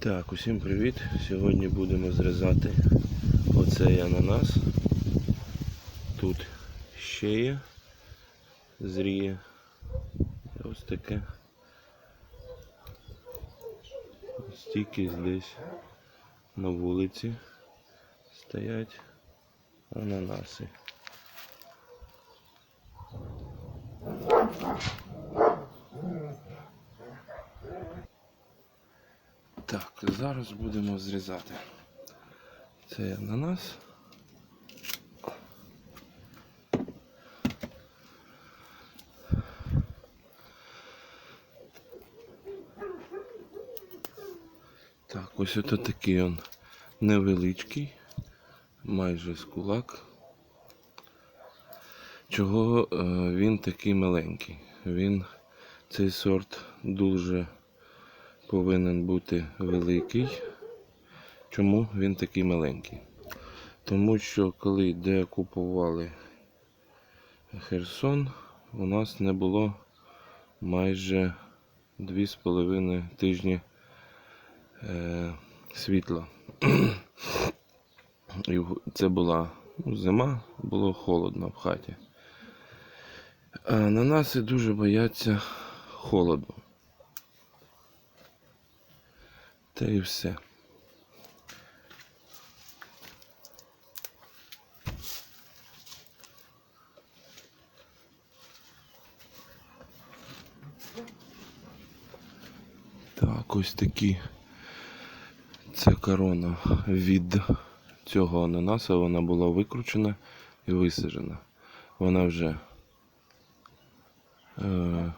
Так, усім привіт. Сьогодні будемо зрізати оцей ананас. Тут ще є. Зріє. Ось таке. Стільки десь на вулиці стоять ананаси. Так, зараз будемо зрізати цей ананас. Так, ось ото такий он невеличкий, майже з кулак. Чого е, він такий маленький? Він цей сорт дуже повинен бути великий. Чому він такий маленький? Тому що коли деокупували Херсон, у нас не було майже 2,5 тижні е, світла. І це була зима, було холодно в хаті. А ананаси дуже бояться холоду. Та і все. Так, ось такі. Це корона від цього ананаса. Вона була викручена і висаджена. Вона вже е,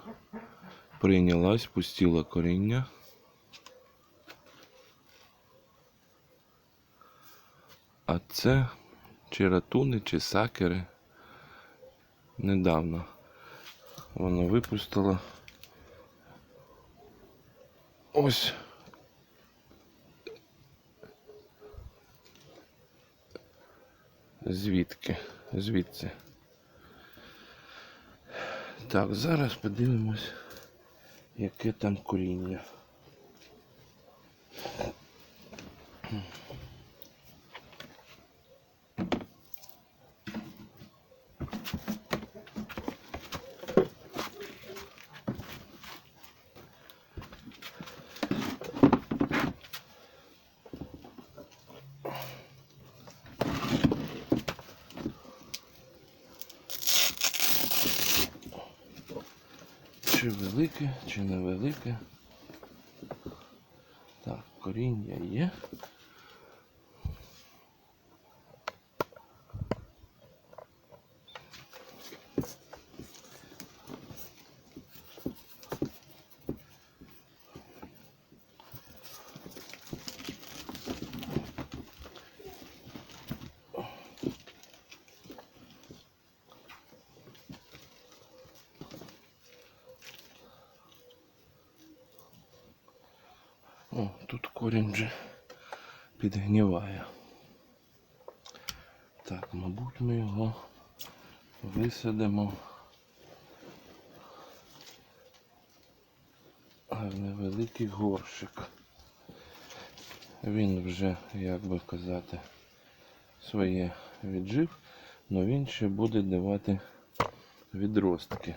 прийнялась, пустила коріння. А це чи ратуни, чи сакери. Недавно вона випустила. Ось. Звідки? Звідси. Так, зараз подивимось, яке там коріння. Чи велике, чи невелике. Так, коріння є. О, тут корінь вже підгніває. Так, мабуть, ми його висадимо в невеликий горщик. Він вже, як би казати, своє віджив, але він ще буде давати відростки.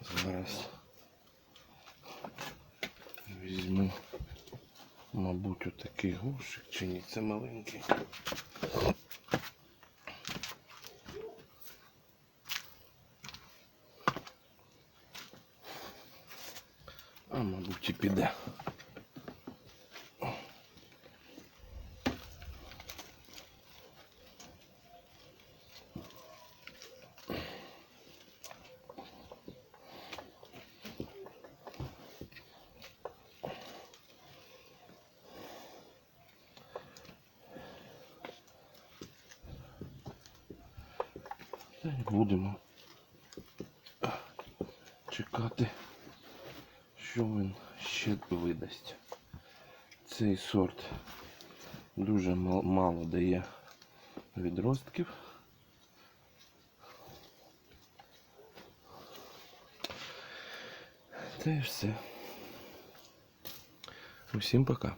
Зараз візьму, мабуть, отакий горщик чи ні, це маленький. А, мабуть, і піде. Будемо чекати, що він ще видасть. Цей сорт дуже мало дає відростків. Та й все. Усім пока.